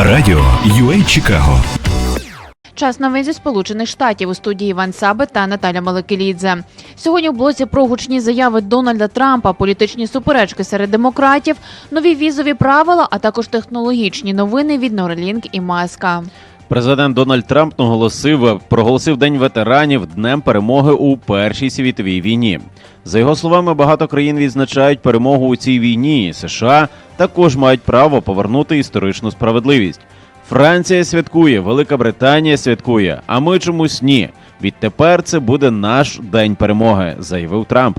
Радіо UA Чикаго. Час новин зі Сполучених Штатів у студії Іван Сабит та Наталя Маликелідзе. Сьогодні в блоці про гучні заяви Дональда Трампа, політичні суперечки серед демократів, нові візові правила, а також технологічні новини від Neuralink і Маска. Президент Дональд Трамп наголосив, проголосив День ветеранів днем перемоги у Першій світовій війні. За його словами, багато країн відзначають перемогу у цій війні. США також мають право повернути історичну справедливість. Франція святкує, Велика Британія святкує, а ми чомусь ні. Відтепер це буде наш день перемоги, заявив Трамп.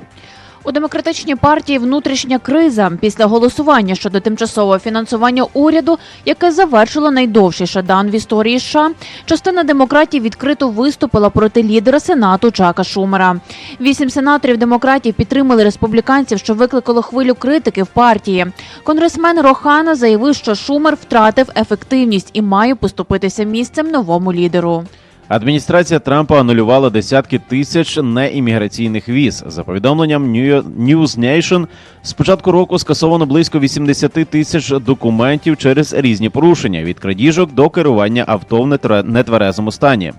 У демократичній партії внутрішня криза після голосування щодо тимчасового фінансування уряду, яке завершило найдовший шадан в історії США. Частина демократів відкрито виступила проти лідера сенату Чака Шумера. Вісім сенаторів демократів підтримали республіканців, що викликало хвилю критики в партії. Конгресмен Рохана заявив, що Шумер втратив ефективність і має поступитися місцем новому лідеру. Адміністрація Трампа анулювала десятки тисяч неімміграційних віз. За повідомленням New News Nation, з початку року скасовано близько 80 тисяч документів через різні порушення від крадіжок до керування авто в нетверезому стані.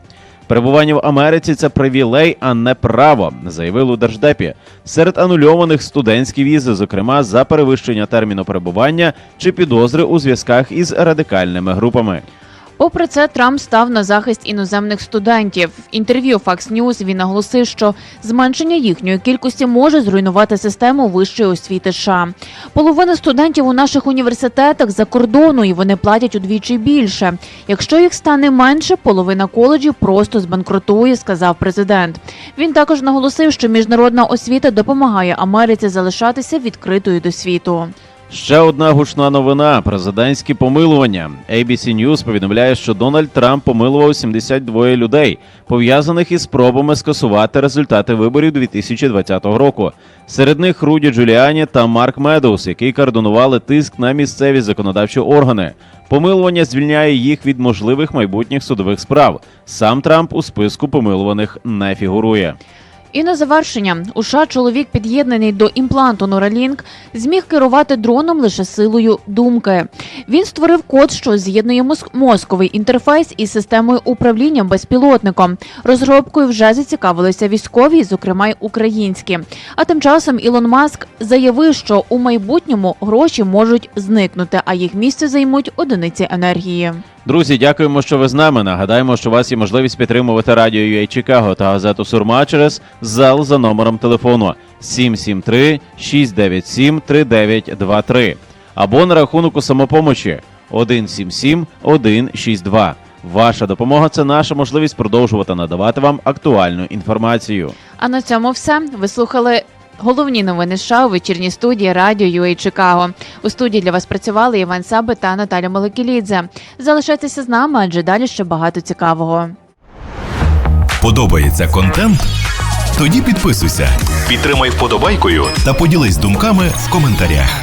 Перебування в Америці це привілей, а не право, заявили у держдепі. Серед анульованих студентські візи, зокрема за перевищення терміну перебування чи підозри у зв'язках із радикальними групами. Попри це, Трамп став на захист іноземних студентів. В інтерв'ю Fox News він наголосив, що зменшення їхньої кількості може зруйнувати систему вищої освіти. США. половина студентів у наших університетах за кордону, і вони платять удвічі більше. Якщо їх стане менше, половина коледжів просто збанкрутує, сказав президент. Він також наголосив, що міжнародна освіта допомагає Америці залишатися відкритою до світу. Ще одна гучна новина: президентські помилування. ABC News повідомляє, що Дональд Трамп помилував 72 людей, пов'язаних із спробами скасувати результати виборів 2020 року. Серед них Руді Джуліані та Марк Медоус, які координували тиск на місцеві законодавчі органи. Помилування звільняє їх від можливих майбутніх судових справ. Сам Трамп у списку помилуваних не фігурує. І на завершення у США чоловік, під'єднаний до імпланту Neuralink, зміг керувати дроном лише силою думки. Він створив код, що з'єднує мозк- мозковий інтерфейс із системою управління безпілотником. Розробкою вже зацікавилися військові, зокрема й українські. А тим часом Ілон Маск заявив, що у майбутньому гроші можуть зникнути, а їх місце займуть одиниці енергії. Друзі, дякуємо, що ви з нами. Нагадаємо, що у вас є можливість підтримувати радіо UA Чикаго та газету Сурма через зал за номером телефону 773 697 3923 або на рахунок у самопомочі 177 162. Ваша допомога це наша можливість продовжувати надавати вам актуальну інформацію. А на цьому все. Ви слухали головні новини США у вечірній студії Радіо UA Чикаго. У студії для вас працювали Іван Саби та Наталя Маликілідзе. Залишайтеся з нами, адже далі ще багато цікавого. Подобається контент? Тоді підписуйся, підтримай вподобайкою та поділись думками в коментарях.